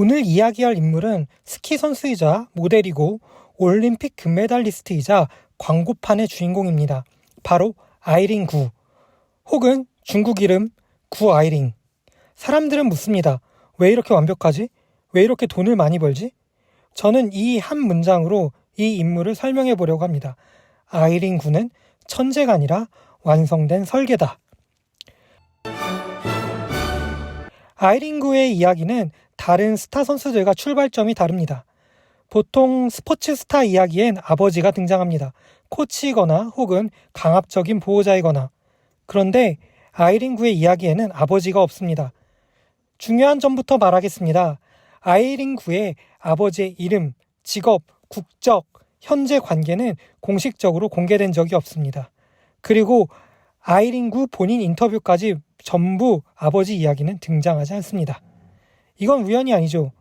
오늘 이야기할 인물은 스키 선수이자 모델이고 올림픽 금메달리스트이자 광고판의 주인공입니다. 바로 아이린 구 혹은 중국 이름 구 아이린. 사람들은 묻습니다. 왜 이렇게 완벽하지? 왜 이렇게 돈을 많이 벌지? 저는 이 한 문장으로 이 인물을 설명해 보려고 합니다. 아이린 구는 천재가 아니라 완성된 설계다. 아이린 구의 이야기는 다른 스타 선수들과 출발점이 다릅니다. 보통 스포츠 스타 이야기엔 아버지가 등장합니다. 코치이거나 혹은 강압적인 보호자이거나. 그런데 아이린 구의 이야기에는 아버지가 없습니다. 중요한 점부터 말하겠습니다. 아이린 구의 아버지의 이름, 직업, 국적, 현재 관계는 공식적으로 공개된 적이 없습니다. 그리고 아이린 구 본인 인터뷰까지 전부 아버지 이야기는 등장하지 않습니다. 이건 우연이 아니죠.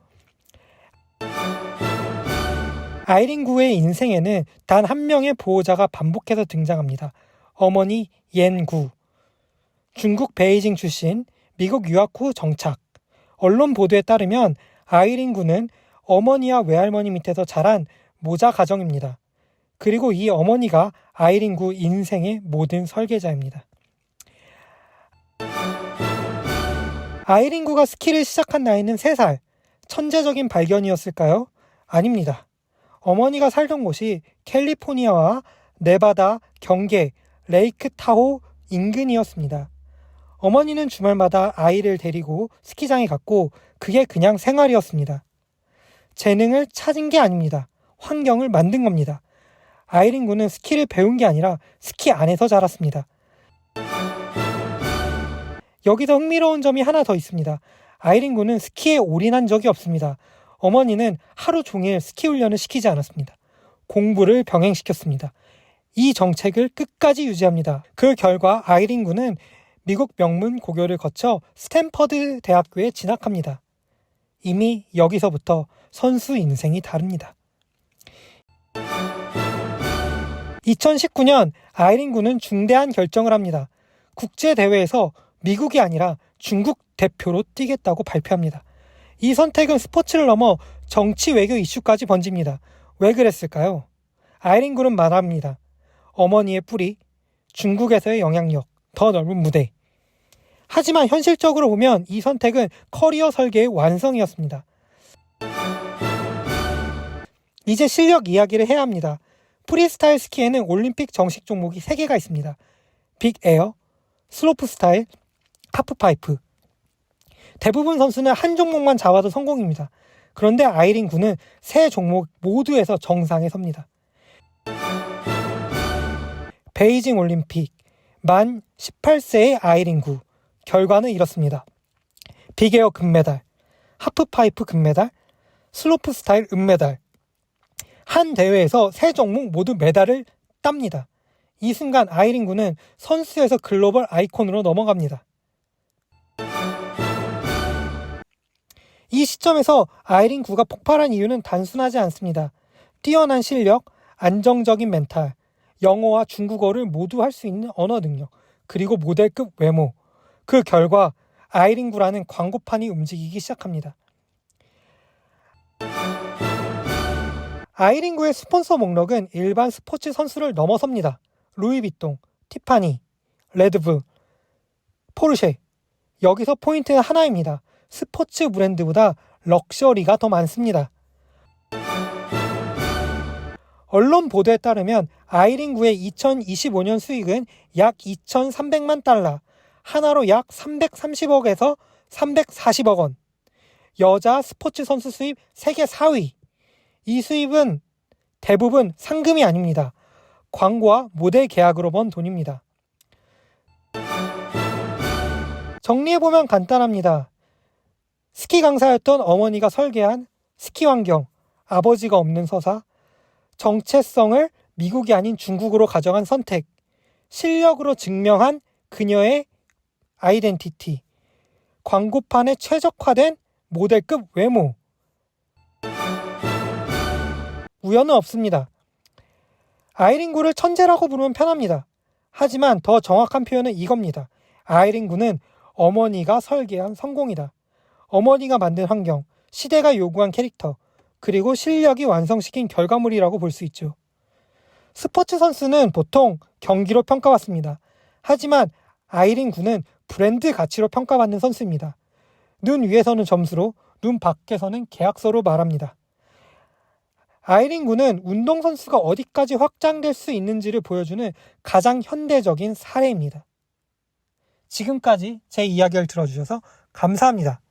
아이린 구의 인생에는 단 한 명의 보호자가 반복해서 등장합니다. 어머니 옌 구. 중국 베이징 출신, 미국 유학 후 정착. 언론 보도에 따르면 아이린 구는 어머니와 외할머니 밑에서 자란 모자 가정입니다. 그리고 이 어머니가 아이린 구 인생의 모든 설계자입니다. 아이린 구가 스키를 시작한 나이는 3살. 천재적인 발견이었을까요? 아닙니다. 어머니가 살던 곳이 캘리포니아와 네바다, 경계, 레이크 타호 인근이었습니다. 어머니는 주말마다 아이를 데리고 스키장에 갔고 그게 그냥 생활이었습니다. 재능을 찾은 게 아닙니다. 환경을 만든 겁니다. 아이린 군은 스키를 배운 게 아니라 스키 안에서 자랐습니다. 여기서 흥미로운 점이 하나 더 있습니다. 아이린 군은 스키에 올인한 적이 없습니다. 어머니는 하루 종일 스키 훈련을 시키지 않았습니다. 공부를 병행시켰습니다. 이 정책을 끝까지 유지합니다. 그 결과 아이린 군은 미국 명문 고교를 거쳐 스탠퍼드 대학교에 진학합니다. 이미 여기서부터 선수 인생이 다릅니다. 2019년 아이린 군은 중대한 결정을 합니다. 국제 대회에서 미국이 아니라 중국 대표로 뛰겠다고 발표합니다. 이 선택은 스포츠를 넘어 정치 외교 이슈까지 번집니다. 왜 그랬을까요? 아이린 군은 말합니다. 어머니의 뿌리, 중국에서의 영향력, 더 넓은 무대. 하지만 현실적으로 보면 이 선택은 커리어 설계의 완성이었습니다. 이제 실력 이야기를 해야 합니다. 프리스타일 스키에는 올림픽 정식 종목이 3개가 있습니다. 빅 에어, 슬로프 스타일, 하프파이프. 대부분 선수는 한 종목만 잡아도 성공입니다. 그런데 아이린 군은 세 종목 모두에서 정상에 섭니다. 베이징 올림픽 만 18세의 아이린 구 결과는 이렇습니다. 빅에어 금메달, 하프파이프 금메달, 슬로프 스타일 은메달. 한 대회에서 세 종목 모두 메달을 땁니다. 이 순간 아이린 군은 선수에서 글로벌 아이콘으로 넘어갑니다. 이 시점에서 아이린 구가 폭발한 이유는 단순하지 않습니다. 뛰어난 실력, 안정적인 멘탈, 영어와 중국어를 모두 할 수 있는 언어 능력, 그리고 모델급 외모. 그 결과 아이린 구라는 광고판이 움직이기 시작합니다. 아이린 구의 스폰서 목록은 일반 스포츠 선수를 넘어섭니다. 루이비통, 티파니, 레드불, 포르쉐. 여기서 포인트는 하나입니다. 스포츠 브랜드보다 럭셔리가 더 많습니다. 언론 보도에 따르면 아이린 구의 2025년 수익은 약 2,300만 달러, 하나로 약 330억에서 340억 원. 여자 스포츠 선수 수입 세계 4위. 이 수입은 대부분 상금이 아닙니다. 광고와 모델 계약으로 번 돈입니다. 정리해보면 간단합니다. 스키 강사였던 어머니가 설계한 스키 환경, 아버지가 없는 서사, 정체성을 미국이 아닌 중국으로 가져간 선택, 실력으로 증명한 그녀의 아이덴티티, 광고판에 최적화된 모델급 외모. 우연은 없습니다. 아이린 구를 천재라고 부르면 편합니다. 하지만 더 정확한 표현은 이겁니다. 아이린 구는 어머니가 설계한 성공이다. 어머니가 만든 환경, 시대가 요구한 캐릭터, 그리고 실력이 완성시킨 결과물이라고 볼 수 있죠. 스포츠 선수는 보통 경기로 평가받습니다. 하지만 아이린 군은 브랜드 가치로 평가받는 선수입니다. 눈 위에서는 점수로, 눈 밖에서는 계약서로 말합니다. 아이린 군은 운동선수가 어디까지 확장될 수 있는지를 보여주는 가장 현대적인 사례입니다. 지금까지 제 이야기를 들어주셔서 감사합니다.